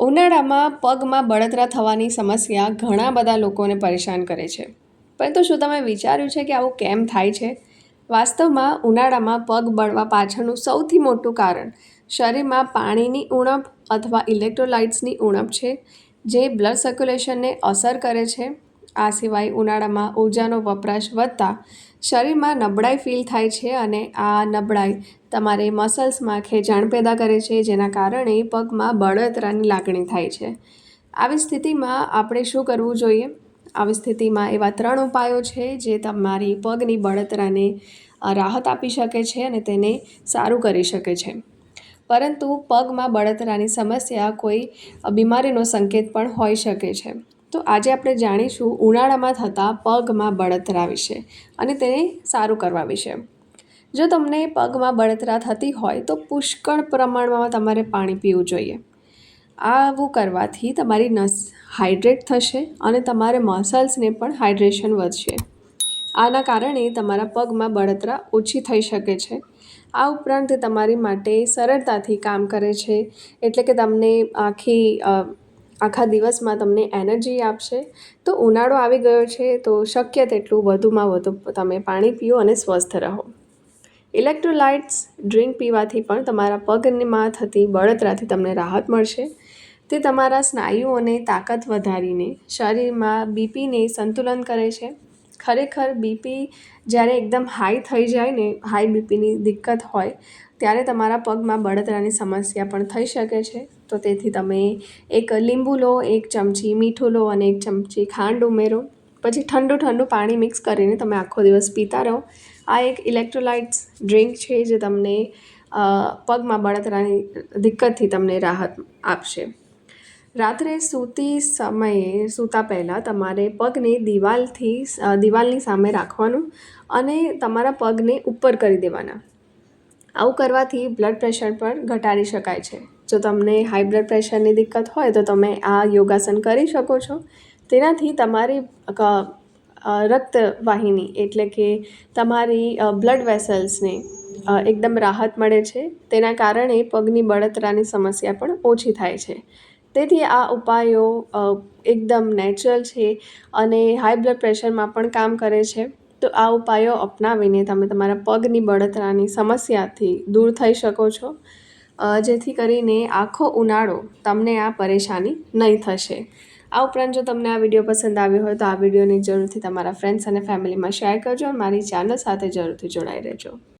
ઉનાળામાં પગમાં બળતરા થવાની સમસ્યા ઘણા બધા લોકોને પરેશાન કરે છે. પરંતુ શું તમે વિચાર્યું છે કે આવું કેમ થાય છે? વાસ્તવમાં ઉનાળામાં પગ બળવા પાછળનું સૌથી મોટું કારણ શરીરમાં પાણીની ઉણપ અથવા ઇલેક્ટ્રોલાઇટ્સની ઉણપ છે, જે બ્લડ સર્ક્યુલેશનને અસર કરે છે. આ સિવાય ઉનાળામાં ઊર્જાનો વપરાશ વધતા શરીરમાં નબળાઈ ફીલ થાય છે અને આ નબળાઈ તમારે મસલ્સમાં ખેંચાણ પેદા કરે છે, જેના કારણે પગમાં બળતરાની લાગણી થાય છે. આવી સ્થિતિમાં આપણે શું કરવું જોઈએ? આવી સ્થિતિમાં એવા ત્રણ ઉપાયો છે જે તમારી પગની બળતરાને રાહત આપી શકે છે અને તેને સારું કરી શકે છે. પરંતુ પગમાં બળતરાની સમસ્યા કોઈ બીમારીનો સંકેત પણ હોઈ શકે છે. તો આજે આપણે જાણીશું ઉનાળામાં થતા પગમાં બળતરા વિશે અને તેને સારું કરવા વિશે. જો તમને પગમાં બળતરા થતી હોય તો પુષ્કળ પ્રમાણમાં તમારે પાણી પીવું જોઈએ. આવું કરવાથી તમારી નસ હાઇડ્રેટ થશે અને તમારે મસલ્સને પણ હાઇડ્રેશન વધશે. આના કારણે તમારા પગમાં બળતરા ઓછી થઈ શકે છે. આ ઉપરાંત તમારી માટે સરળતાથી કામ કરે છે. એટલે કે તમને આખી આખા દિવસમાં તમને એનર્જી આપશે. તો ઉનાળો આવી ગયો છે, તો શક્ય તેટલું વધુમાં વધુ તમે પાણી પીઓ અને સ્વસ્થ રહો. ઇલેક્ટ્રોલાઇટ્સ ડ્રિંક પીવાથી પણ તમારા પગમાં થતી બળતરાથી તમને રાહત મળશે. તે તમારા સ્નાયુઓને તાકાત વધારીને શરીરમાં બીપીને સંતુલન કરે છે. ખરેખર બીપી જ્યારે એકદમ હાઈ થઈ જાય ને, હાઈ બીપીની દિક્કત હોય ત્યારે તમારા પગમાં બળતરાની સમસ્યા પણ થઈ શકે છે. તો તેથી તમે એક લીંબુ લો, એક ચમચી મીઠું લો અને એક ચમચી ખાંડ ઉમેરો. પછી ઠંડુ ઠંડુ પાણી મિક્સ કરીને તમે આખો દિવસ પીતા રહો. આ એક ઇલેક્ટ્રોલાઇટ્સ ડ્રિંક છે જે તમને પગમાં બળતરાની દિક્કતથી તમને રાહત આપશે. રાત્રે સૂતી સમયે, સૂતા પહેલાં તમારે પગને દિવાલથી દિવાલની સામે રાખવાનું અને તમારા પગને ઉપર કરી દેવાના. આવું કરવાથી બ્લડ પ્રેશર પણ ઘટાડી શકાય છે. જો તમને હાઈ બ્લડ પ્રેશરની દિક્કત હોય તો તમે આ યોગાસન કરી શકો છો. તેનાથી તમારી રક્તવાહિની એટલે કે તમારી બ્લડ વેસલ્સને એકદમ રાહત મળે છે. તેના કારણે પગની બળતરાની સમસ્યા પણ ઓછી થાય છે. તેથી આ ઉપાયો એકદમ નેચરલ છે અને હાઈ બ્લડ પ્રેશરમાં પણ કામ કરે છે. તો આ ઉપાયો અપનાવીને તમે તમારા પગની બળતરાની સમસ્યાથી દૂર થઈ શકો છો. જેથી કરીને આખો ઉનાળો તમને આ પરેશાની નહીં થશે. આ ઉપરાંત જો તમને આ વીડિયો પસંદ આવ્યો હોય તો આ વિડીયોને જરૂરથી તમારા ફ્રેન્ડ્સ અને ફેમિલીમાં શેર કરજો અને મારી ચેનલ સાથે જરૂરથી જોડાઈ રહેજો.